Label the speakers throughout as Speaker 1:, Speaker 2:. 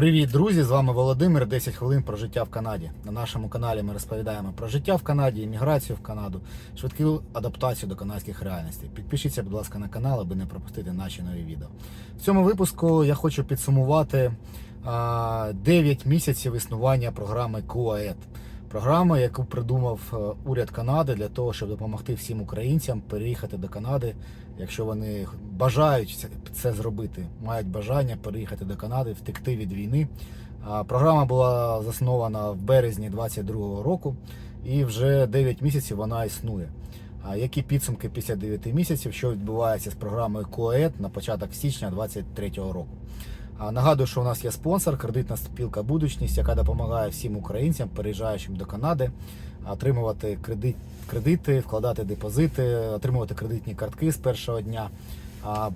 Speaker 1: Привіт, друзі! З вами Володимир. 10 хвилин про життя в Канаді. На нашому каналі ми розповідаємо про життя в Канаді, імміграцію в Канаду, швидку адаптацію до канадських реальностей. Підпишіться, будь ласка, на канал, аби не пропустити наші нові відео. В цьому випуску я хочу підсумувати а, 9 місяців існування програми QAED. Програма, яку придумав е, уряд Канади для того, щоб допомогти всім українцям переїхати до Канади, якщо вони бажають це- це зробити, мають бажання переїхати до Канади, втекти від війни. Програма була заснована в березні 2022 року, і вже 9 місяців вона існує. А які підсумки після 9 місяців, що відбувається з програмою КОЕД на початок січня 2023 року? Нагадую, що у нас є спонсор, кредитна спілка Будучність, яка допомагає всім українцям, переїжджаючим до Канади, отримувати кредит, кредити, вкладати депозити, отримувати кредитні картки з першого дня.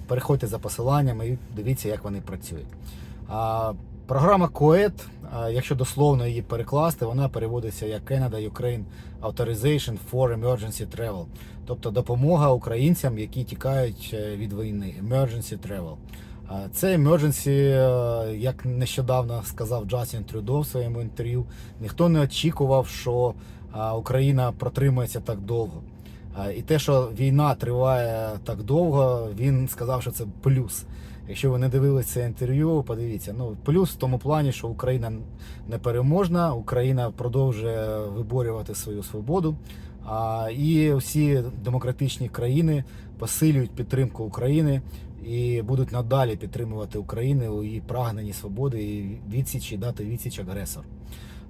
Speaker 1: Переходьте за посиланнями і дивіться, як вони працюють. Програма COED, а, якщо дословно її перекласти, вона переводиться як Canada Ukraine Authorization for Emergency Travel, тобто допомога українцям, які тікають е, від війни. Emergency Travel. Це emergency, е, як нещодавно сказав Джастін Трюдо в своєму інтерв'ю, ніхто не очікував, що Україна протримається так довго. І те, що війна триває так довго, він сказав, що це плюс. Якщо ви не дивилися це інтерв'ю, подивіться. Ну, плюс в тому плані, що Україна непереможна, Україна продовжує виборювати свою свободу. А, і всі демократичні країни посилюють підтримку України і будуть надалі підтримувати Україну у її прагненні свободи і відсічі дати відсіч агресору.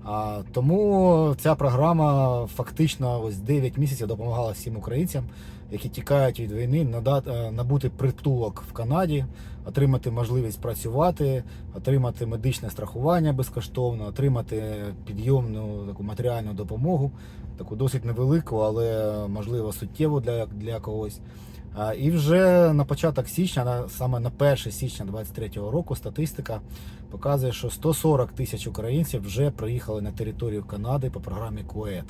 Speaker 1: А, тому ця програма фактично ось 9 місяців допомагала всім українцям, які тікають від війни, надати, е, набути притулок в Канаді, отримати можливість працювати, отримати медичне страхування безкоштовно, отримати підйомну таку матеріальну допомогу, таку досить невелику, але можливо суттєву для, для когось. І вже на початок січня, саме на 1 січня 2023 року, статистика показує, що 140 тисяч українців вже приїхали на територію Канади по програмі КУЕД.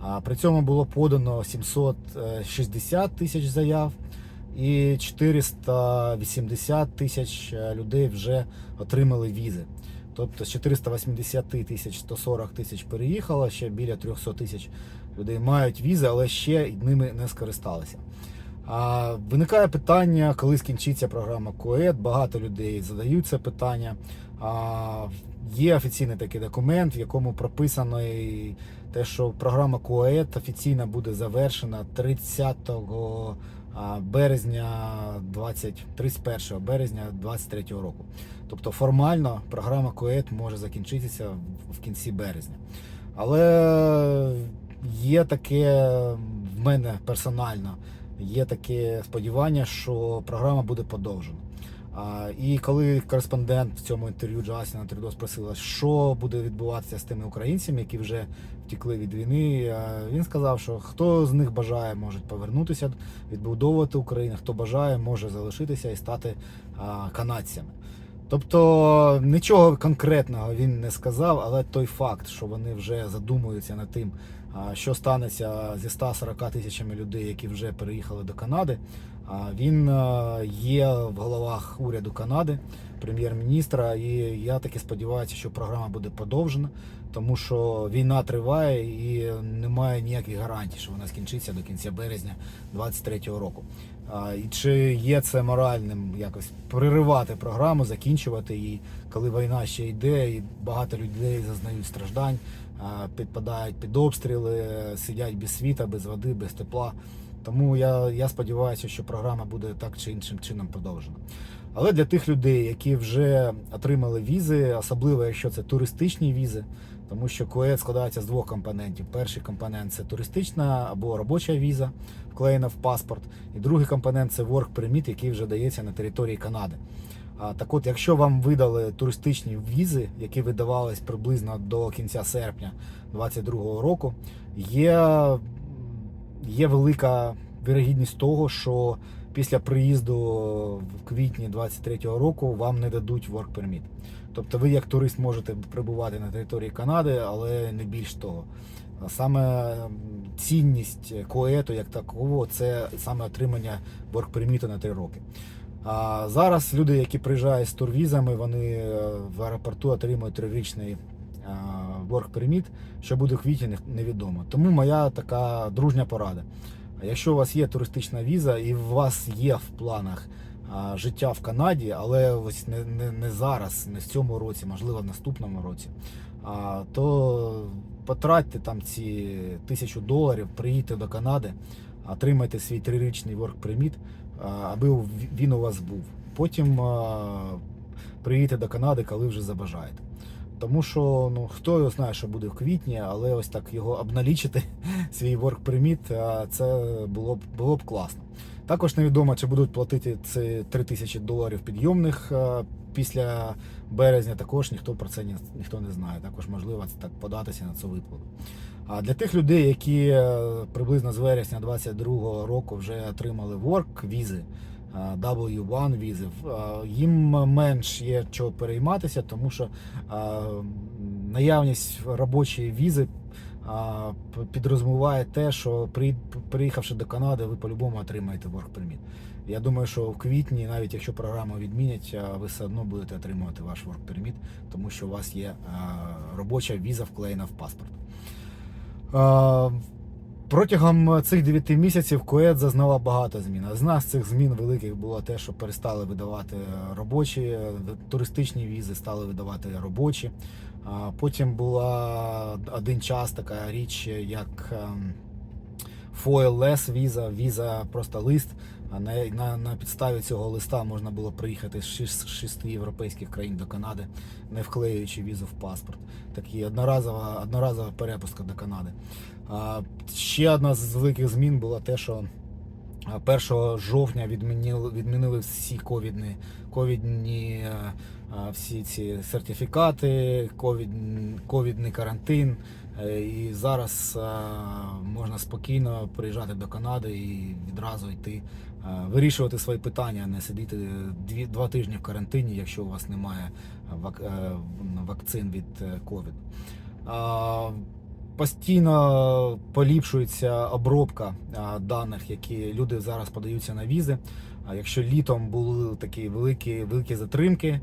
Speaker 1: А при цьому було подано 760 тисяч заяв і 480 тисяч е, людей вже отримали візи. Тобто з 480 тисяч 140 тисяч переїхало, ще біля 300 тисяч людей мають візи, але ще ними не скористалися. А, виникає питання, коли скінчиться програма КОЕД. Багато людей задають це питання. А, є офіційний такий документ, в якому прописано те, що програма КОЕД офіційно буде завершена 30 березня 20, 31 березня 2023 року. Тобто формально програма КОЕД може закінчитися в- кінці березня. Але є таке в мене персонально. Є таке сподівання, що програма буде подовжена. А, і коли кореспондент в цьому інтерв'ю Джастіна Трюдо спросила, що буде відбуватися з тими українцями, які вже втекли від війни, він сказав, що хто з них бажає, може повернутися, відбудовувати Україну, хто бажає, може залишитися і стати канадцями. Тобто нічого конкретного він не сказав, але той факт, що вони вже задумуються над тим, що станеться зі 140 тисячами людей, які вже переїхали до Канади. Він є в головах уряду Канади, прем'єр-міністра, і я таки сподіваюся, що програма буде подовжена, тому що війна триває і немає ніяких гарантій, що вона скінчиться до кінця березня 2023 року. І чи є це моральним якось переривати програму, закінчувати її, коли війна ще йде, і багато людей зазнають страждань, підпадають під обстріли, сидять без світа, без води, без тепла. Тому я, я сподіваюся, що програма буде так чи іншим чином продовжена. Але для тих людей, які вже отримали візи, особливо якщо це туристичні візи, тому що КОЕД складається з двох компонентів. Перший компонент це туристична або робоча віза, вклеєна в паспорт, і другий компонент це work permit, який вже дається на території Канади. Так от, якщо вам видали туристичні візи, які видавались приблизно до кінця серпня 2022 року, є, є велика вірогідність того, що після приїзду в квітні 2023 року вам не дадуть work permit. Тобто ви як турист можете перебувати на території Канади, але не більш того. Саме цінність коету як такого це саме отримання work permit на 3 роки. А зараз люди, які приїжджають з турвізами, вони е, в аеропорту отримують трирічний work permit, що буде в квітні, невідомо. Тому моя така дружня порада. Якщо у вас є туристична віза і у вас є в планах життя в Канаді, але ось не, не, не зараз, не в цьому році, можливо, в наступному році, то потратьте там ці тисячу доларів, приїдьте до Канади, отримайте свій трирічний work permit, аби він у вас був. Потім а, приїдьте до Канади, коли вже забажаєте. Тому що ну хто його знає, що буде в квітні, але ось так його обналічити, свій work permit, а, це було б було б класно. Також невідомо, чи будуть платити ці 3 тисячі доларів підйомних після березня. Також ніхто про це ні, ніхто не знає. Також можливо це так податися на цю виплату. А для тих людей, які е, приблизно з вересня 2022 року вже отримали work візи, а, W1 візи, їм менш є чого перейматися, тому що наявність робочої візи а, п- те, що при- приїхавши до Канади, ви по-любому отримаєте work permit. Я думаю, що в квітні, навіть якщо програму відмінять, ви все одно будете отримувати ваш work permit, тому що у вас є робоча віза вклеєна в паспорт. Протягом цих 9 місяців Кует зазнала багато змін. З цих змін великих було те, що перестали видавати робочі туристичні візи, стали видавати робочі. Потім була один час така річ, як ем, foil-less віза, віза просто лист. На, на, на підставі цього листа можна було приїхати з шести європейських країн до Канади, не вклеюючи візу в паспорт. Такі одноразова, одноразова перепустка до Канади. Ще одна з великих змін була те, що 1 жовтня відмінили, відмінили всі ковідні, ковідні е, всі ці сертифікати, ковід, ковідний карантин. Е, І зараз е, можна спокійно приїжджати до Канади і відразу йти вирішувати свої питання, не сидіти дві, два тижні в карантині, якщо у вас немає вак, вакцин від ковіду. Постійно поліпшується обробка даних, які люди зараз подаються на візи. А якщо літом були такі великі, великі затримки,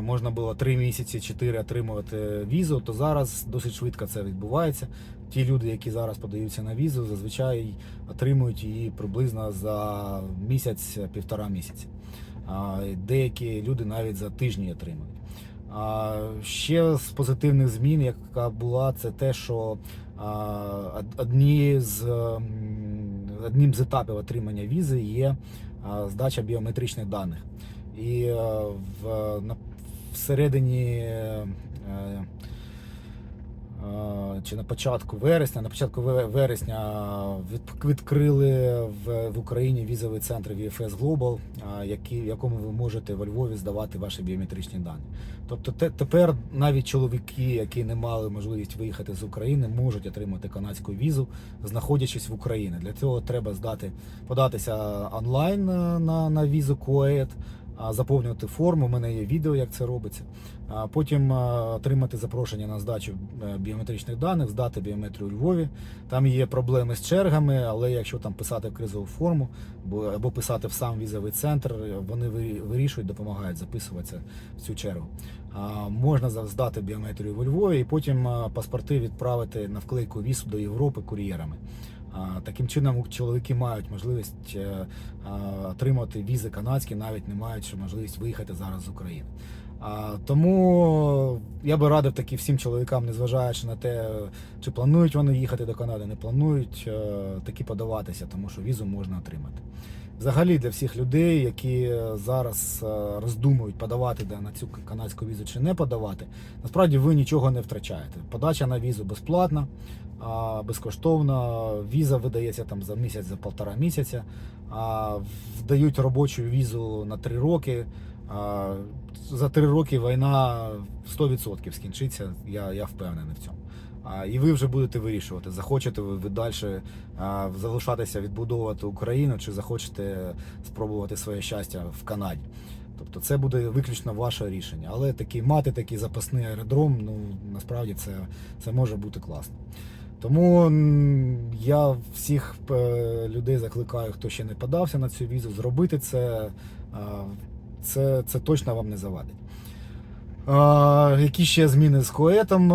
Speaker 1: можна було 3 місяці, 4 отримувати візу, то зараз досить швидко це відбувається. Ті люди, які зараз подаються на візу, зазвичай отримують її приблизно за місяць-півтора місяці. Деякі люди навіть за тижні отримують. А ще з позитивних змін, яка була, це те, що одні з, одним з етапів отримання візи є здача біометричних даних. І е, в, е, е, чи на початку вересня, на початку вересня від- відкрили в, в Україні візовий центр VFS Global, який, в якому ви можете во Львові здавати ваші біометричні дані. Тобто те, тепер навіть чоловіки, які не мали можливість виїхати з України, можуть отримати канадську візу, знаходячись в Україні. Для цього треба здати, податися онлайн на, на, на візу КОЕД, а, заповнювати форму. У мене є відео, як це робиться. Потім отримати запрошення на здачу е, біометричних даних, здати біометрію у Львові. Там є проблеми з чергами, але якщо там писати в кризову форму або писати в сам візовий центр, вони вирішують, допомагають записуватися в цю чергу. Можна здати біометрію у Львові і потім паспорти відправити на вклейку візу до Європи кур'єрами. Таким чином чоловіки мають можливість е, отримати візи канадські, навіть не маючи можливість виїхати зараз з України. Тому я би радив таки всім чоловікам, незважаючи на те, чи планують вони їхати до Канади, не планують е, таки подаватися, тому що візу можна отримати. Взагалі для всіх людей, які е, зараз е, роздумують подавати да, на цю канадську візу чи не подавати, насправді ви нічого не втрачаєте. Подача на візу безплатна, безкоштовна. Віза видається там за місяць, за полтора місяця. Вдають робочу візу на три роки. За три роки війна 100% скінчиться, я, я впевнений в цьому. І ви вже будете вирішувати, захочете ви, ви далі залишатися відбудовувати Україну, чи захочете спробувати своє щастя в Канаді. Тобто це буде виключно ваше рішення. Але такий, мати такий запасний аеродром, ну насправді це, це може бути класно. Тому я всіх е, людей закликаю, хто ще не подався на цю візу, зробити це. це, це точно вам не завадить. Які ще зміни з Коетом?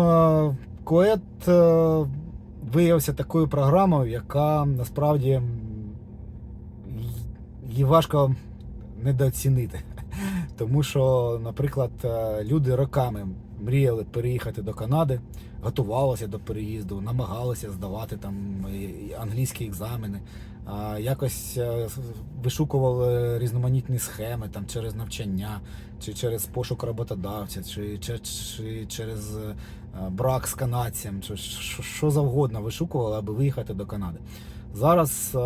Speaker 1: Коет е, виявився такою програмою, яка насправді її важко недооцінити. Тому що, наприклад, е, люди роками мріяли переїхати до Канади, готувалися до переїзду, намагалися здавати там англійські екзамени, якось е, вишукували різноманітні схеми там через навчання, чи через пошук роботодавця, чи, чи, чи через е, брак з канадцем, чи що, що завгодно вишукували, аби виїхати до Канади. Зараз е,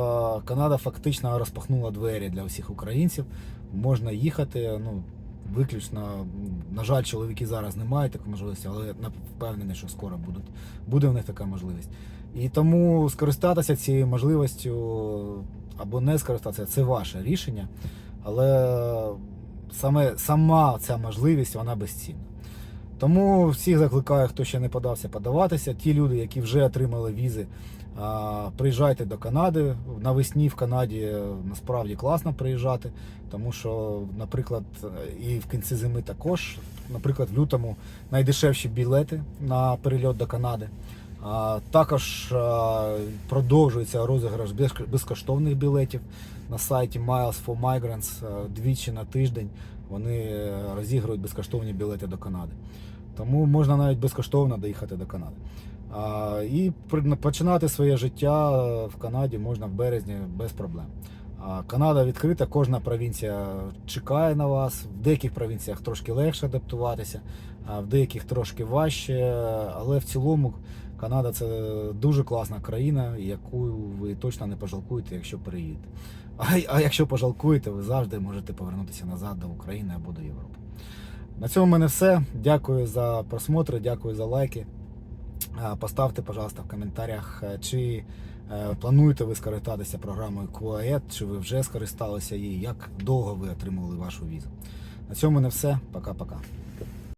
Speaker 1: Канада фактично розпахнула двері для всіх українців. Можна їхати. Ну, виключно, на жаль, чоловіки зараз не мають такої можливості, але впевнений, що скоро будуть, буде в них така можливість. І тому скористатися цією можливістю або не скористатися це ваше рішення. Але саме сама ця можливість вона безцінна. Тому всіх закликаю, хто ще не подався, подаватися. Ті люди, які вже отримали візи, приїжджайте до Канади. Навесні в Канаді е, насправді класно приїжджати, тому що, наприклад, і в кінці зими також, наприклад, в лютому найдешевші білети на перельот до Канади. Також продовжується розіграш безкоштовних білетів на сайті Miles for Migrants двічі на тиждень. Вони е, розігрують безкоштовні білети до Канади. Тому можна навіть безкоштовно доїхати до Канади. А, і починати своє життя в Канаді можна в березні без проблем. А, Канада відкрита, кожна провінція чекає на вас. В деяких провінціях трошки легше адаптуватися, а в деяких трошки важче. Але в цілому Канада це дуже класна країна, яку ви точно не пожалкуєте, якщо переїдете. А, а якщо пожалкуєте, ви завжди можете повернутися назад до України або до Європи. На цьому в мене все. Дякую за просмотр, дякую за лайки. Поставте, пожалуйста, в коментарях, е, чи е, плануєте ви скористатися програмою QAED, чи ви вже скористалися її, як довго ви отримали вашу візу. На цьому в мене все. Пока-пока.